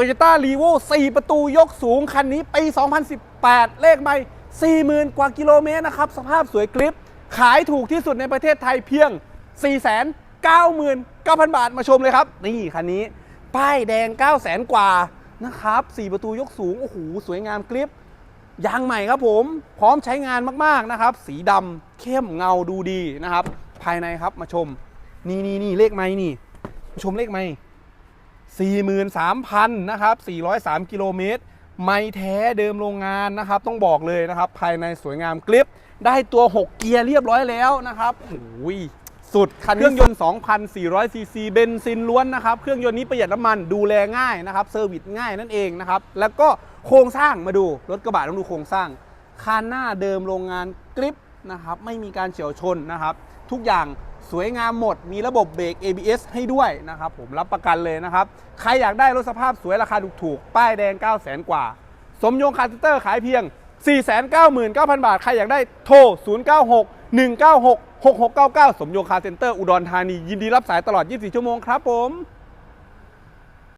Toyota r e v o 4ประตูยกสูงคันนี้ปี 2018 เลขไม่40,000 กว่ากิโลเมตรนะครับ สภาพสวยกริป ขายถูกที่สุดในประเทศไทยเพียง 499,000 บาทมาชมเลยครับ นี่คันนี้ ป้ายแดง 900,000 กว่านะครับ 4 ประตูยกสูง โอ้โห สวยงามกริป ยางใหม่ครับผม พร้อมใช้งานมากๆนะครับ สีดำเข้มเงาดูดีนะครับ ภายในครับมาชม นี่นี่นี่เลขไม้นี่ ชมเลขไม้ 43,000นะครับ403 กิโลเมตร ไม่แท้เดิมโรงงานนะครับ ต้องบอกเลยนะครับ ภายในสวยงามกริป ได้ตัว 6 เกียร์เรียบร้อยแล้วนะครับโอ้ยสุดคันเครื่องยนต์ 2,400 ซีซีเบนซินล้วนนะครับ เครื่องยนต์นี้ประหยัดน้ำมันดูแลง่ายนะครับเซอร์วิสง่ายนั่นเองนะครับ แล้วก็โครงสร้างมาดู รถกระบะต้องดูโครงสร้างคานหน้าเดิมโรงงานกริปนะครับ ไม่มีการเฉียวชนนะครับ ทุกอย่าง สวยงามหมด มีระบบเบรก ABS ให้ด้วยนะครับ ผมรับประกันเลยนะครับ ใครอยากได้รถสภาพสวยราคาถูกๆ ป้ายแดง 9 0 0 0 0 0 กว่า สมยงคาร์เตอร์ขายเพียง 499,000 บาท ใครอยากได้โทร 096 196 6699 สมยงคาร์เซ็นเตอร์อุดรธานี ยินดีรับสายตลอด 24 ชั่วโมงครับผม